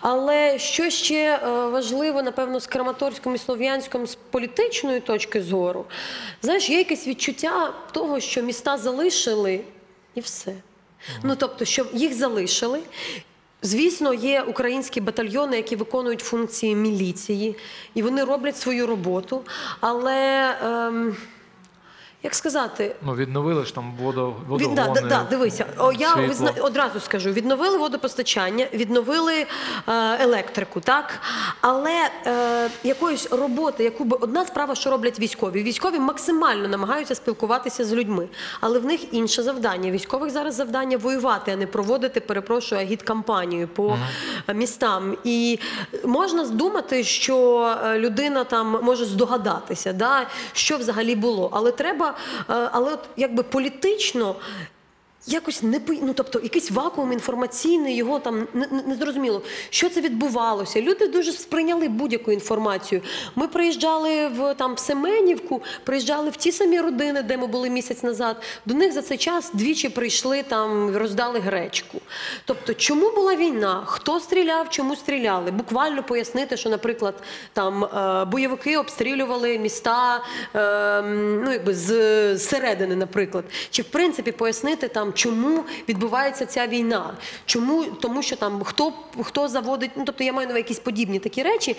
Але що ще е, важливо, напевно, з Краматорськом і Слов'янськом з політичної точки зору, знаєш, є якесь відчуття того, що міста залишили і все. Ну тобто, що їх залишили. Звісно, є українські батальйони, які виконують функції міліції, і вони роблять свою роботу. Але ем, як сказати, Ну, відновили ж там водо, від, водогони, да, да, да, дивися, о, я визна, одразу скажу: відновили водопостачання, відновили е, електрику, так але е, якоїсь роботи, яку би одна справа, що роблять військові. Військові максимально намагаються спілкуватися з людьми, але в них інше завдання. Військових зараз завдання воювати, а не проводити, перепрошую, агіт-кампанію по е, містам. І можна здумати, що е, людина там може здогадатися, да, що взагалі було, але треба, е, але от якби політично. Якось не ну, тобто якийсь вакуум інформаційний, його там не, не, зрозуміло, що це відбувалося. Люди дуже сприйняли будь-яку інформацію. Ми приїжджали в там Семенівку, приїжджали в ті самі родини, де ми були місяць назад. До них за цей час двічі прийшли там, роздали гречку. Тобто, чому була війна? Хто стріляв, чому стріляли? Буквально пояснити, що, наприклад, там е, бойовики обстрілювали міста е, ну, якби з зсередини, наприклад. Чи в принципі пояснити там, чому відбувається ця війна? Чому? Тому що там хто, хто заводить, ну тобто я маю на якісь подібні такі речі.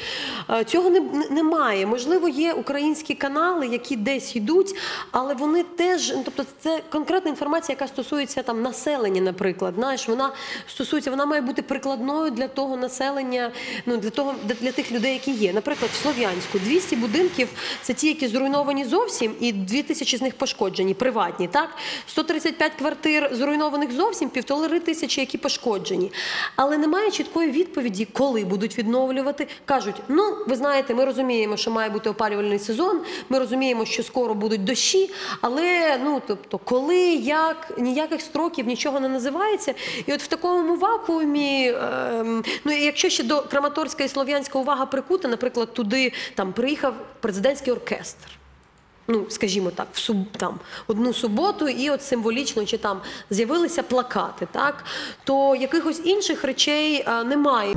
Е, Цього не, не- немає. Можливо, є українські канали, які десь йдуть, але вони теж, ну, тобто, це конкретна інформація, яка стосується там населення, наприклад. Знаєш, вона стосується, вона має бути прикладною для того населення, ну для того для тих людей, які є. Наприклад, в Слов'янську 200 будинків це ті, які зруйновані зовсім, і 2000 з них пошкоджені, приватні. Так 135 квартир зруйнованих зовсім, півтори тисячі, які пошкоджені. Але немає чіткої відповіді, коли будуть відновлювати. Кажуть, ну ви знаєте, ми розуміємо, що має бути опалювальний сезон. Ми розуміємо, що скоро будуть дощі, але ну тобто, коли, як, ніяких строків, нічого не називається. І от в такому вакуумі, ем, ну якщо ще до Краматорська і Слов'янська увага прикута, наприклад, туди приїхав президентський оркестр. Ну, скажімо так, в суб, там, одну суботу, і от символічно чи там з'явилися плакати, так то якихось інших речей а, немає.